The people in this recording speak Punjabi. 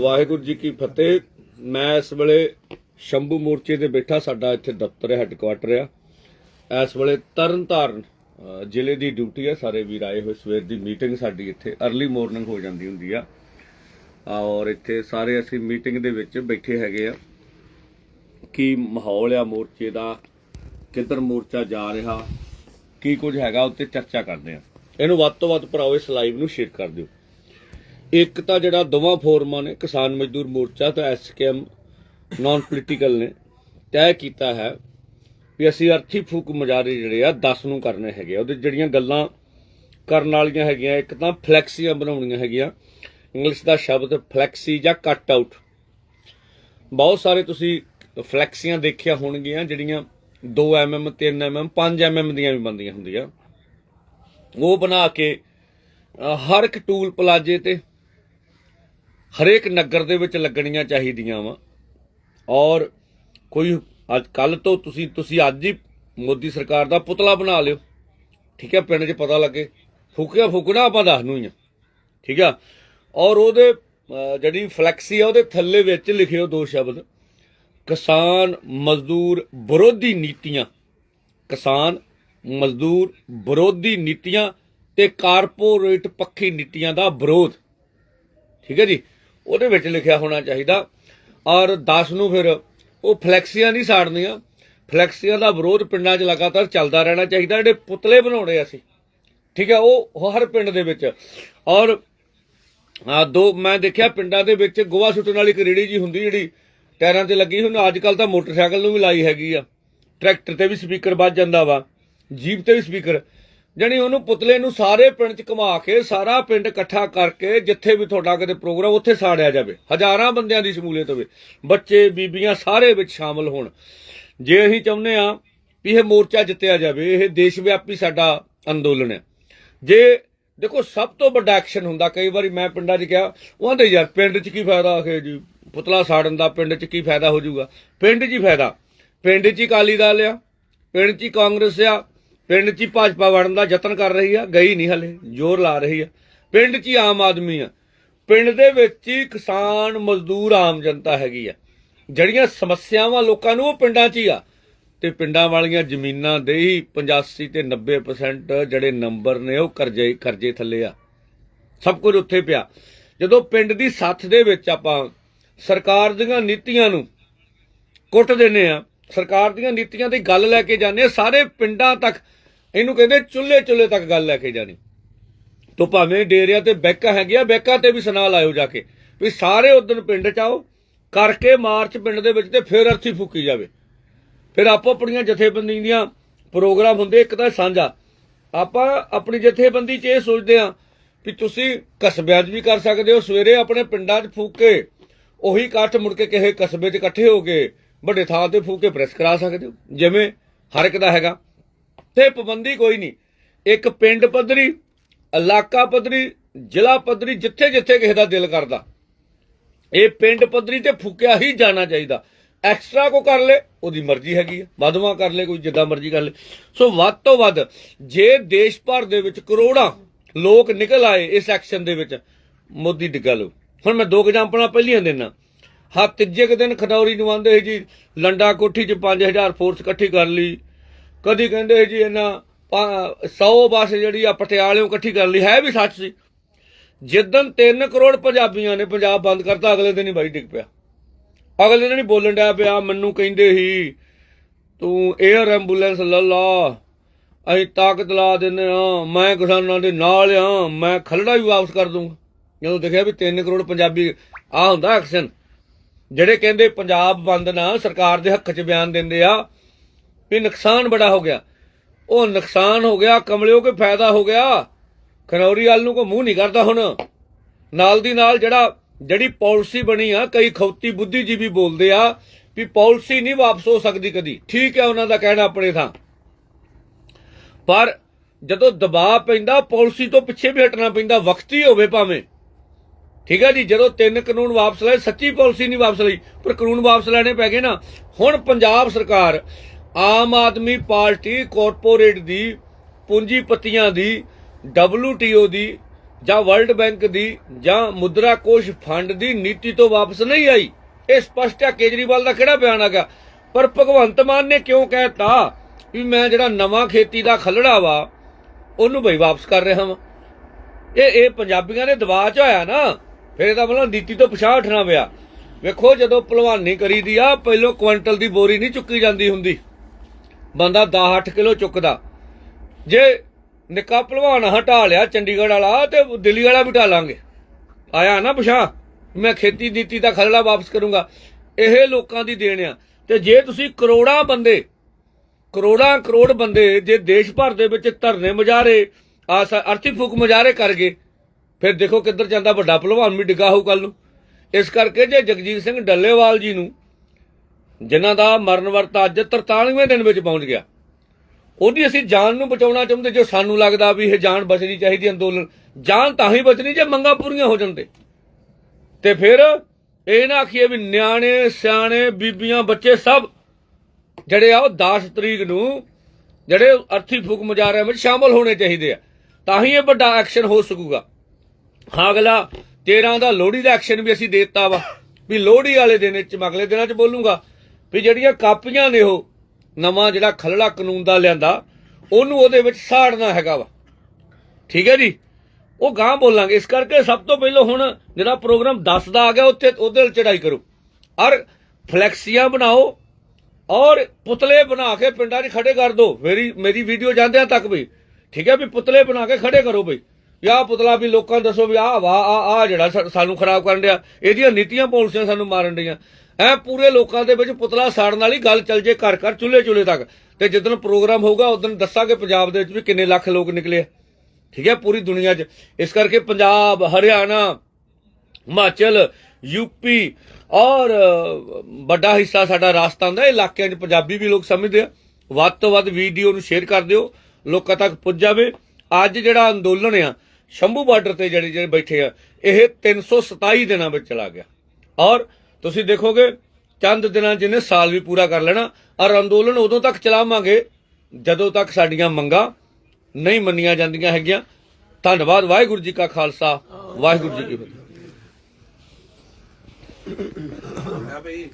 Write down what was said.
ਵਾਹਿਗੁਰੂ ਜੀ ਕੀ ਫਤਿਹ। ਮੈਂ ਇਸ ਵੇਲੇ ਸ਼ੰਭੂ ਮੋਰਚੇ ਤੇ ਬੈਠਾ ਸਾਡਾ ਇੱਥੇ ਦਫ਼ਤਰ ਹੈ ਹੈੱਡਕੁਆਟਰ ਆ। ਇਸ ਵੇਲੇ ਤਰਨਤਾਰਨ ਅ, ਜ਼ਿਲ੍ਹੇ ਦੀ ਡਿਊਟੀ ਹੈ। ਸਾਰੇ ਵੀਰ ਆਏ ਹੋਏ ਸਵੇਰ ਦੀ ਮੀਟਿੰਗ ਸਾਡੀ ਇੱਥੇ अर्ਲੀ ਮਾਰਨਿੰਗ ਹੋ ਜਾਂਦੀ ਹੁੰਦੀ ਆ। ਔਰ ਇੱਥੇ ਸਾਰੇ ਅਸੀਂ ਮੀਟਿੰਗ ਦੇ ਵਿੱਚ ਬੈਠੇ ਹੈਗੇ ਆ। ਕੀ ਮਾਹੌਲ ਆ ਮੋਰਚੇ ਦਾ? ਕਿੱਧਰ ਮੋਰਚਾ ਜਾ ਰਿਹਾ? ਕੀ ਕੁਝ ਹੈਗਾ? ਉੱਤੇ ਚਰਚਾ ਕਰਦੇ ਆ। ਇਹਨੂੰ ਵੱਧ ਤੋਂ ਵੱਧ ਭਰਾਓ ਇਸ ਲਾਈਵ ਨੂੰ ਸ਼ੇਅਰ ਕਰ ਦਿਓ। ਇੱਕ ਤਾਂ ਜਿਹੜਾ ਦੋਵਾਂ ਫੋਰਮਾਂ ਨੇ, ਕਿਸਾਨ ਮਜ਼ਦੂਰ ਮੋਰਚਾ ਤੇ ਐਸਕੇਐਮ ਨਾਨ ਪੋਲੀਟੀਕਲ ਨੇ, ਤੈਅ ਕੀਤਾ ਹੈ ਵੀ ਅਸੀਂ ਅਰਥੀ ਫੂਕ ਮੁਜ਼ਾਹਰੇ ਜਿਹੜੇ ਆ 10 ਨੂੰ ਕਰਨੇ ਹੈਗੇ ਆ। ਉਹਦੇ ਜਿਹੜੀਆਂ ਗੱਲਾਂ ਕਰਨ ਵਾਲੀਆਂ ਹੈਗੀਆਂ, ਇੱਕ ਤਾਂ ਫਲੈਕਸੀਆਂ ਬਣਾਉਣੀਆਂ ਹੈਗੀਆਂ, ਇੰਗਲਿਸ਼ ਦਾ ਸ਼ਬਦ ਫਲੈਕਸੀ ਜਾਂ ਕੱਟ ਆਊਟ ਬਹੁਤ ਸਾਰੇ ਤੁਸੀਂ ਫਲੈਕਸੀਆਂ ਦੇਖਿਆ ਹੋਣਗੀਆਂ, ਜਿਹੜੀਆਂ 2 mm 3 mm 5 mm ਦੀਆਂ ਵੀ ਬੰਦੀਆਂ ਹੁੰਦੀਆਂ ਉਹ ਬਣਾ ਕੇ ਹਰ ਇੱਕ ਟੂਲ ਪਲਾਜੇ ਤੇ ਹਰੇਕ ਨਗਰ ਦੇ ਵਿੱਚ ਲੱਗਣੀਆਂ ਚਾਹੀਦੀਆਂ ਵਾ। ਔਰ ਕੋਈ ਅੱਜ ਕੱਲ ਤੋਂ ਤੁਸੀਂ ਤੁਸੀਂ ਅੱਜ ਹੀ ਮੋਦੀ ਸਰਕਾਰ ਦਾ ਪੁਤਲਾ ਬਣਾ ਲਿਓ। ਠੀਕ ਹੈ, ਪਿੰਡ 'ਚ ਪਤਾ ਲੱਗੇ। ਫੂਕਿਆ ਫੂਕਣਾ ਆਪਾਂ ਦੱਸ ਨੂੰ ਹੀ ਆ। ਠੀਕ ਆ? ਔਰ ਉਹਦੇ ਜਿਹੜੀ ਫਲੈਕਸੀ ਆ, ਉਹਦੇ ਥੱਲੇ ਵਿੱਚ ਲਿਖਿਓ ਦੋ ਸ਼ਬਦ। ਕਿਸਾਨ ਮਜ਼ਦੂਰ ਵਿਰੋਧੀ ਨੀਤੀਆਂ। ਕਿਸਾਨ ਮਜ਼ਦੂਰ ਵਿਰੋਧੀ ਨੀਤੀਆਂ ਤੇ ਕਾਰਪੋਰੇਟ ਪੱਖੀ ਨੀਤੀਆਂ ਦਾ ਵਿਰੋਧ। ਠੀਕ ਹੈ ਜੀ? ਉਹਦੇ ਵਿੱਚ ਲਿਖਿਆ ਹੋਣਾ ਚਾਹੀਦਾ। ਔਰ 10 ਨੂੰ ਫਿਰ ਉਹ ਫਲੈਕਸੀਆਂ ਨਹੀਂ ਸਾੜਨੀਆਂ। ਫਲੈਕਸੀਆਂ ਦਾ ਵਿਰੋਧ ਪਿੰਡਾਂ 'ਚ ਲਗਾਤਾਰ ਚੱਲਦਾ ਰਹਿਣਾ ਚਾਹੀਦਾ। ਜਿਹੜੇ ਪੁਤਲੇ ਬਣਾਉਣੇ ਅਸੀਂ, ਠੀਕ ਹੈ ਉਹ ਹਰ ਪਿੰਡ ਦੇ ਵਿੱਚ। ਔਰ ਦੋ, ਮੈਂ ਦੇਖਿਆ ਪਿੰਡਾਂ ਦੇ ਵਿੱਚ ਗੋਆ ਸੁੱਟਣ ਵਾਲੀ ਇੱਕ ਰੇੜੀ ਜੀ ਹੁੰਦੀ ਜਿਹੜੀ ਟਾਇਰਾਂ ਤੇ ਲੱਗੀ ਹੁਣ ਅੱਜ ਕੱਲ ਤਾਂ ਮੋਟਰਸਾਈਕਲ ਨੂੰ ਵੀ ਲਾਈ ਹੈਗੀ ਆ। ਟਰੈਕਟਰ ਤੇ ਵੀ ਸਪੀਕਰ ਵੱਜ ਜਾਂਦਾ ਵਾ, ਜੀਪ ਤੇ ਵੀ ਸਪੀਕਰ। ਜਾਣੀ ਉਹਨੂੰ ਪੁਤਲੇ ਨੂੰ ਸਾਰੇ ਪਿੰਡ ਚ ਘੁਮਾ ਕੇ, ਸਾਰਾ ਪਿੰਡ ਇਕੱਠਾ ਕਰਕੇ ਜਿੱਥੇ ਵੀ ਤੁਹਾਡਾ ਕਿਤੇ ਪ੍ਰੋਗਰਾਮ, ਉੱਥੇ ਸਾੜਿਆ ਜਾਵੇ। ਹਜ਼ਾਰਾਂ ਬੰਦਿਆਂ ਦੀ ਸ਼ਮੂਲੀਅਤ ਹੋਵੇ। ਬੱਚੇ, ਬੀਬੀਆਂ ਸਾਰੇ ਵਿੱਚ ਸ਼ਾਮਲ ਹੋਣ। ਜੇ ਅਸੀਂ ਚਾਹੁੰਦੇ ਆ ਵੀ ਇਹ ਮੋਰਚਾ ਜਿੱਤਿਆ ਜਾਵੇ, ਇਹ ਦੇਸ਼ ਵਿਆਪੀ ਸਾਡਾ ਅੰਦੋਲਨ ਹੈ। ਜੇ ਦੇਖੋ, ਸਭ ਤੋਂ ਵੱਡਾ ਐਕਸ਼ਨ ਹੁੰਦਾ, ਕਈ ਵਾਰੀ ਮੈਂ ਪਿੰਡਾਂ 'ਚ ਕਿਹਾ ਉਹਨਾਂ ਆਂਦੇ, ਯਾਰ, ਪਿੰਡ 'ਚ ਕੀ ਫਾਇਦਾ? ਆਖੇ ਜੀ ਪੁਤਲਾ ਸਾੜਨ ਦਾ ਪਿੰਡ 'ਚ ਕੀ ਫਾਇਦਾ ਹੋ ਜਾਊਗਾ? ਪਿੰਡ 'ਚ ਹੀ ਫਾਇਦਾ। ਪਿੰਡ 'ਚ ਹੀ ਅਕਾਲੀ ਦਲ ਆ, ਪਿੰਡ 'ਚ ਹੀ ਕਾਂਗਰਸ ਆ ਪਿੰਡ 'ਚ ਹੀ ਭਾਜਪਾ ਵੜਨ ਦਾ ਯਤਨ ਕਰ ਰਹੀ ਆ, ਗਈ ਨਹੀਂ ਹਲੇ, ਜ਼ੋਰ ਲਾ ਰਹੀ ਆ। ਪਿੰਡ 'ਚ ਹੀ ਆਮ ਆਦਮੀ ਆ। ਪਿੰਡ ਦੇ ਵਿੱਚ ਹੀ ਕਿਸਾਨ, ਮਜ਼ਦੂਰ, ਆਮ ਜਨਤਾ ਹੈਗੀ ਆ। ਜਿਹੜੀਆਂ ਸਮੱਸਿਆਵਾਂ ਲੋਕਾਂ ਨੂੰ, ਉਹ ਪਿੰਡਾਂ 'ਚ ਹੀ ਆ। ਤੇ ਪਿੰਡਾਂ ਵਾਲੀਆਂ ਜ਼ਮੀਨਾਂ ਦੇ ਹੀ 85 ਤੇ 90% ਜਿਹੜੇ ਨੰਬਰ ਨੇ, ਉਹ ਕਰਜ਼ੇ ਕਰਜ਼ੇ ਥੱਲੇ ਆ। ਸਭ ਕੁਝ ਉੱਥੇ ਪਿਆ। ਜਦੋਂ ਪਿੰਡ ਦੀ ਸੱਥ ਦੇ ਵਿੱਚ ਆਪਾਂ ਸਰਕਾਰ ਦੀਆਂ ਨੀਤੀਆਂ ਨੂੰ ਕੁੱਟ ਦਿੰਨੇ ਆ ਸਰਕਾਰ ਦੀਆਂ ਨੀਤੀਆਂ ਦੀ ਗੱਲ ਲੈ ਕੇ ਜਾਂਦੇ ਸਾਰੇ ਪਿੰਡਾਂ ਤੱਕ, ਇਹਨੂੰ ਕਹਿੰਦੇ ਚੁੱਲ੍ਹੇ ਚੁੱਲ੍ਹੇ ਤੱਕ ਗੱਲ ਲੈ ਕੇ ਜਾਣੀ। ਤੋ ਭਾਵੇਂ ਡੇਰਿਆਂ ਤੇ ਬੈਕਾਂ ਹੈਗੀਆਂ, ਬੈਕਾਂ ਤੇ ਵੀ ਸੁਣਾ ਲਾਇਓ ਜਾ ਕੇ, ਵੀ ਸਾਰੇ ਉਦੋਂ ਪਿੰਡ ਚ ਆਓ, ਕਰਕੇ ਮਾਰਚ ਪਿੰਡ ਦੇ ਵਿੱਚ ਤੇ ਫਿਰ ਅਰਥੀ ਫੂਕੀ ਜਾਵੇ। ਫਿਰ ਆਪੋ ਆਪਣੀਆਂ ਜਥੇਬੰਦੀਆਂ ਦੀਆਂ ਪ੍ਰੋਗਰਾਮ ਹੁੰਦੇ ਇੱਕ ਤਾਂ ਸਾਂਝਾ। ਆਪਾਂ ਆਪਣੀ ਜਥੇਬੰਦੀ 'ਚ ਇਹ ਸੋਚਦੇ ਆ ਵੀ ਤੁਸੀਂ ਕਸਬਿਆਂ 'ਚ ਵੀ ਕਰ ਸਕਦੇ ਹੋ, ਸਵੇਰੇ ਆਪਣੇ ਪਿੰਡਾਂ 'ਚ ਫੂਕ ਕੇ, ਉਹੀ ਇਕੱਠ ਮੁੜ ਕੇ ਕਿਸੇ ਕਸਬੇ 'ਚ ਇਕੱਠੇ ਹੋ ਗਏ ਵੱਡੇ ਥਾਂ ਤੇ ਫੂਕ ਕੇ ਪ੍ਰੈਸ ਕਰਾ ਸਕਦੇ ਹੋ। ਜਿਵੇਂ ਹਰ ਇੱਕ ਦਾ ਹੈਗਾ। ਤੇ ਪਾਬੰਦੀ ਕੋਈ ਨਹੀਂ। ਇੱਕ ਪਿੰਡ ਪੱਧਰੀ, ਇਲਾਕਾ ਪੱਧਰੀ, ਜ਼ਿਲ੍ਹਾ ਪੱਧਰੀ ਜਿੱਥੇ ਜਿੱਥੇ ਕਿਸੇ ਦਾ ਦਿਲ ਕਰਦਾ। ਇਹ ਪਿੰਡ ਪੱਧਰੀ ਤੇ ਫੂਕਿਆ ਹੀ ਜਾਣਾ ਚਾਹੀਦਾ। ਐਕਸਟਰਾ ਕੋ ਕਰ ਲੇ, ਉਹਦੀ ਮਰਜ਼ੀ ਹੈਗੀ ਹੈ ਵਧਵਾ ਕਰ ਲੇ, ਕੋਈ ਜਿੱਦਾਂ ਮਰਜ਼ੀ ਕਰ ਲੇ। ਸੋ ਵੱਧ ਤੋਂ ਵੱਧ, ਜੇ ਦੇਸ਼ ਭਰ ਦੇ ਵਿੱਚ ਕਰੋੜਾਂ ਲੋਕ ਨਿਕਲ ਆਏ ਇਸ ਐਕਸ਼ਨ ਦੇ ਵਿੱਚ, ਮੋਦੀ ਦੀ ਗੱਲ ਹੁਣ ਮੈਂ ਦੋ ਐਗਜ਼ਾਮਪਲਾਂ ਪਹਿਲੀਆਂ ਦੇਣਾ ਹਾਂ ਤੀਜੇ ਕੁ ਦਿਨ ਖਡੌਰੀ ਨੂੰ ਆਂਦੇ ਸੀ ਜੀ, ਲੰਡਾ ਕੋਠੀ 'ਚ 5000 ਫੋਰਸ ਇਕੱਠੀ ਕਰ ਲਈ। ਕਦੀ ਕਹਿੰਦੇ ਸੀ ਜੀ ਇਹਨਾਂ 100 ਬੱਸ ਜਿਹੜੀ ਆ ਪਟਿਆਲਿਓਂ ਇਕੱਠੀ ਕਰ ਲਈ, ਹੈ ਵੀ ਸੱਚ ਸੀ। ਜਿੱਦਨ 3 ਕਰੋੜ ਪੰਜਾਬੀਆਂ ਨੇ ਪੰਜਾਬ ਬੰਦ ਕਰਤਾ, ਅਗਲੇ ਦਿਨ ਹੀ ਬਾਈ ਡਿੱਗ ਪਿਆ। ਅਗਲੇ ਦਿਨ ਹੀ ਬੋਲਣ ਡਿਆ ਪਿਆ, ਮੈਨੂੰ ਕਹਿੰਦੇ ਸੀ, ਤੂੰ 에ਅਰ ਐਂਬੂਲੈਂਸ ਲੈ ਲਾ, ਅਸੀਂ ਤਾਕਤ ਲਾ ਦਿੰਦੇ ਆ ਮੈਂ ਕਿਸਾਨਾਂ ਦੇ ਨਾਲ ਆ, ਮੈਂ ਖਲੜਾ ਵੀ ਵਾਪਸ ਕਰ ਦੂੰਗਾ ਜਦੋਂ ਦੇਖਿਆ ਵੀ 3 ਕਰੋੜ ਪੰਜਾਬੀ ਆ ਹੁੰਦਾ ਐਕਸ਼ਨ ਜਿਹੜੇ ਕਹਿੰਦੇ ਪੰਜਾਬ ਬੰਦ ਨਾ, ਸਰਕਾਰ ਦੇ ਹੱਕ 'ਚ ਬਿਆਨ ਦਿੰਦੇ ਆ, ਵੀ ਨੁਕਸਾਨ ਬੜਾ ਹੋ ਗਿਆ। ਉਹ ਨੁਕਸਾਨ ਹੋ ਗਿਆ, ਕਮਲਿਓ ਕੋਈ ਫਾਇਦਾ ਹੋ ਗਿਆ? ਖਨੌਰੀ ਵਾਲ ਨੂੰ ਕੋ ਮੂੰਹ ਨਹੀਂ ਕਰਦਾ ਹੁਣ। ਨਾਲ ਦੀ ਨਾਲ ਜਿਹੜਾ, ਜਿਹੜੀ ਪਾਲਿਸੀ ਬਣੀ ਆ, ਕਈ ਖੌਤੀ ਬੁੱਧੀਜੀਵੀ ਬੋਲਦੇ ਆ, ਵੀ ਪਾਲਿਸੀ ਨਹੀਂ ਵਾਪਸ ਹੋ ਸਕਦੀ ਕਦੀ। ਠੀਕ ਹੈ ਉਹਨਾਂ ਦਾ ਕਹਿਣਾ ਆਪਣੇ ਥਾਂ। ਪਰ ਜਦੋਂ ਦਬਾਅ ਪੈਂਦਾ, ਪਾਲਿਸੀ ਤੋਂ ਪਿੱਛੇ ਵੀ ਹਟਣਾ ਪੈਂਦਾ, ਵਕਤੀ ਹੋਵੇ ਭਾਵੇਂ। ਠੀਕ ਹੈ ਜੀ, ਜਦੋਂ ਤਿੰਨ ਕਾਨੂੰਨ ਵਾਪਸ ਲਏ, ਸੱਚੀ ਪਾਲਿਸੀ ਨਹੀਂ ਵਾਪਸ ਲਈ, ਪਰ ਕਾਨੂੰਨ ਵਾਪਸ ਲੈਣੇ ਪੈ ਗਏ ਨਾ। ਹੁਣ ਪੰਜਾਬ ਸਰਕਾਰ ਆਮ ਆਦਮੀ ਪਾਰਟੀ ਕਾਰਪੋਰੇਟ ਦੀ, ਪੂੰਜੀਪਤੀਆਂ ਦੀ WTO ਦੀ, ਜਾਂ ਵਰਲਡ ਬੈਂਕ ਦੀ, ਜਾਂ ਮੁਦਰਾ ਕੋਸ਼ ਫੰਡ ਦੀ ਨੀਤੀ ਤੋਂ ਵਾਪਸ ਨਹੀਂ ਆਈ। ਇਹ ਸਪਸ਼ਟ ਹੈ ਕੇਜਰੀਵਾਲ ਦਾ ਕਿਹੜਾ ਬਿਆਨ ਹੈਗਾ? ਪਰ ਭਗਵੰਤ ਮਾਨ ਨੇ ਕਿਉਂ ਕਹਿਤਾ ਵੀ ਮੈਂ ਜਿਹੜਾ ਨਵਾਂ ਖੇਤੀ ਦਾ ਖਲੜਾ ਵਾ, ਉਹਨੂੰ ਬਈ ਵਾਪਸ ਕਰ ਰਿਹਾ ਹਾਂ ਇਹ ਇਹ ਪੰਜਾਬੀਆਂ ਦੇ ਦਬਾਅ ਚ ਹੋਇਆ ਨਾ। ਫਿਰ ਇਹਦਾ ਮਤਲਬ ਨੀਤੀ ਤੋਂ ਪਿਛਾਂਹ ਉੱਠਣਾ ਪਿਆ। ਵੇਖੋ ਜਦੋਂ ਭਲਵਾਨੀ ਕਰੀਦੀ ਆ, ਪਹਿਲੋਂ ਕੁਇੰਟਲ ਦੀ ਬੋਰੀ ਨਹੀਂ ਚੁੱਕੀ ਜਾਂਦੀ ਹੁੰਦੀ। ਬੰਦਾ 10-8 ਕਿਲੋ ਚੁੱਕਦਾ। ਜੇ ਨਿੱਕਾ ਭਲਵਾਨ ਹਟਾ ਲਿਆ ਚੰਡੀਗੜ੍ਹ ਵਾਲਾ, ਤੇ ਦਿੱਲੀ ਵਾਲਾ ਵੀ ਢਾ ਲਾਂਗੇ। ਆਇਆ ਨਾ ਪਿਛਾਂਹ? ਮੈਂ ਖੇਤੀ ਨੀਤੀ ਦਾ ਖਰੜਾ ਵਾਪਸ ਕਰੂੰਗਾ। ਇਹ ਲੋਕਾਂ ਦੀ ਦੇਣ ਆ। ਤੇ ਜੇ ਤੁਸੀਂ ਕਰੋੜਾਂ ਬੰਦੇ, ਕਰੋੜਾਂ ਕਰੋੜ ਬੰਦੇ, ਜੇ ਦੇਸ਼ ਭਰ ਦੇ ਵਿੱਚ ਧਰਨੇ ਮੁਜ਼ਾਹਰੇ ਆ ਅਰਥੀ ਫੂਕ ਮੁਜ਼ਾਹਰੇ ਕਰ ਗਏ ਫਿਰ ਦੇਖੋ ਕਿੱਧਰ ਜਾਂਦਾ ਵੱਡਾ ਭਲਵਾਨ ਵੀ ਡਿੱਗਾ ਹੋਊ ਕੱਲ ਨੂੰ। ਇਸ ਕਰਕੇ ਜੇ ਜਗਜੀਤ ਸਿੰਘ ਡੱਲੇਵਾਲ ਜੀ ਨੂੰ, ਜਿਨ੍ਹਾਂ ਦਾ ਮਰਨ ਵਰਤ ਅੱਜ 43ਵੇਂ ਦਿਨ ਵਿੱਚ ਪਹੁੰਚ ਗਿਆ, ਉਹਦੀ ਅਸੀਂ ਜਾਨ ਨੂੰ ਬਚਾਉਣਾ ਚਾਹੁੰਦੇ, ਜੋ ਸਾਨੂੰ ਲੱਗਦਾ ਵੀ ਇਹ ਜਾਨ ਬਚਣੀ ਚਾਹੀਦੀ ਅੰਦੋਲਨ, ਜਾਨ ਤਾਂ ਹੀ ਬਚਣੀ ਜੇ ਮੰਗਾਂ ਪੂਰੀਆਂ ਹੋ ਜਾਂਦੇ ਤੇ। ਫਿਰ ਇਹ ਨਾ ਆਖੀਏ ਵੀ ਨਿਆਣੇ, ਸਿਆਣੇ, ਬੀਬੀਆਂ, ਬੱਚੇ ਸਭ ਜਿਹੜੇ ਆ ਉਹ 10 ਤਰੀਕ ਨੂੰ ਜਿਹੜੇ ਅਰਥੀ ਫੂਕ ਮੁਜ਼ਾਰਿਆਂ ਵਿੱਚ ਸ਼ਾਮਲ ਹੋਣੇ ਚਾਹੀਦੇ ਆ। ਤਾਂ ਹੀ ਇਹ ਵੱਡਾ ਐਕਸ਼ਨ ਹੋ ਸਕੂਗਾ। ਹਾਂ, ਅਗਲਾ 13 ਦਾ ਲੋਹੜੀ ਦਾ ਐਕਸ਼ਨ ਵੀ ਅਸੀਂ ਦੇਤਾ ਵਾ, ਵੀ ਲੋਹੜੀ ਵਾਲੇ ਦਿਨ ਚ ਅਗਲੇ ਦਿਨਾਂ ਚ ਬੋਲੂਗਾ, ਵੀ ਜਿਹੜੀਆਂ ਕਾਪੀਆਂ ਨੇ ਉਹ, ਨਵਾਂ ਜਿਹੜਾ ਖਲੜਾ ਕਾਨੂੰਨ ਦਾ ਲਿਆਂਦਾ, ਉਹਨੂੰ ਉਹਦੇ ਵਿੱਚ ਸਾੜਨਾ ਹੈਗਾ ਵਾ। ਠੀਕ ਹੈ ਜੀ? ਉਹ ਗਾਂ ਬੋਲਾਂਗੇ। ਇਸ ਕਰਕੇ ਸਭ ਤੋਂ ਪਹਿਲਾਂ ਹੁਣ ਜਿਹੜਾ ਪ੍ਰੋਗਰਾਮ 10 ਦਾ ਆ ਗਿਆ, ਉੱਥੇ ਉਹਦੇ ਚੜਾਈ ਕਰੋ। ਔਰ ਫਲੈਕਸੀਆਂ ਬਣਾਓ, ਔਰ ਪੁਤਲੇ ਬਣਾ ਕੇ ਪਿੰਡਾਂ 'ਚ ਖੜੇ ਕਰ ਦਿਓ ਮੇਰੀ ਮੇਰੀ ਵੀਡੀਓ ਜਾਂਦਿਆਂ ਤੱਕ ਵੀ। ਠੀਕ ਹੈ ਵੀ ਪੁਤਲੇ ਬਣਾ ਕੇ ਖੜੇ ਕਰੋ ਬਈ। ਯਾ ਪੁਤਲਾ ਵੀ ਲੋਕਾਂ ਨੂੰ ਦੱਸੋ ਵੀ ਆਹ ਵਾ ਆ ਆ ਜਿਹੜਾ ਸਾਨੂੰ ਖਰਾਬ ਕਰਨ ਡਿਆ। ਇਹਦੀਆਂ ਨੀਤੀਆਂ ਪਾਲਿਸੀਆਂ ਸਾਨੂੰ ਮਾਰਨ ਡੀਆਂ ਐ ਪੂਰੇ ਲੋਕਾਂ ਦੇ ਵਿੱਚ ਪੁਤਲਾ ਸਾੜਨ ਵਾਲੀ ਗੱਲ ਚੱਲ ਜੇ ਘਰ ਘਰ ਚੁੱਲ੍ਹੇ ਚੁੱਲ੍ਹੇ ਤੱਕ। ਤੇ ਜਿੱਦਣ ਪ੍ਰੋਗਰਾਮ ਹੋਊਗਾ ਉਦੋਂ ਦੱਸਾਂਗੇ ਪੰਜਾਬ ਦੇ ਵਿੱਚ ਵੀ ਕਿੰਨੇ ਲੱਖ ਲੋਕ ਨਿਕਲੇ ਠੀਕ ਹੈ, ਪੂਰੀ ਦੁਨੀਆ 'ਚ। ਇਸ ਕਰਕੇ ਪੰਜਾਬ, ਹਰਿਆਣਾ, ਹਿਮਾਚਲ ਯੂਪੀ ਔਰ ਵੱਡਾ ਹਿੱਸਾ ਸਾਡਾ ਰਾਜਸਥਾਨ ਦਾ, ਇਲਾਕਿਆਂ 'ਚ ਪੰਜਾਬੀ ਵੀ ਲੋਕ ਸਮਝਦੇ ਆ। ਵੱਧ ਤੋਂ ਵੱਧ ਵੀਡੀਓ ਨੂੰ ਸ਼ੇਅਰ ਕਰ ਦਿਓ। ਲੋਕਾਂ ਤੱਕ ਪੁੱਜ ਜਾਵੇ। ਅੱਜ ਜਿਹੜਾ ਅੰਦੋਲਨ ਆ ਸ਼ੰਭੂ ਬਾਰਡਰ ਤੇ ਜਿਹੜੇ ਜਿਹੜੇ ਬੈਠੇ ਆ, ਇਹ 327 ਦਿਨਾਂ ਵਿੱਚ ਚਲਾ ਗਿਆ। ਔਰ ਤੁਸੀਂ ਦੇਖੋਗੇ, ਚੰਦ ਦਿਨਾਂ ਜਿਹਨੇ ਸਾਲ ਵੀ ਪੂਰਾ ਕਰ ਲੈਣਾ, ਔਰ ਅੰਦੋਲਨ ਉਦੋਂ ਤੱਕ ਚਲਾਵਾਂਗੇ, ਜਦੋਂ ਤੱਕ ਸਾਡੀਆਂ ਮੰਗਾਂ ਨਹੀਂ ਮੰਨੀਆਂ ਜਾਂਦੀਆਂ ਹੈਗੀਆਂ। ਧੰਨਵਾਦ, ਵਾਹਿਗੁਰੂ ਜੀ ਕਾ ਖਾਲਸਾ, ਵਾਹਿਗੁਰੂ ਜੀ ਕੀ ਫਤਿਹ। ਆ ਬਈ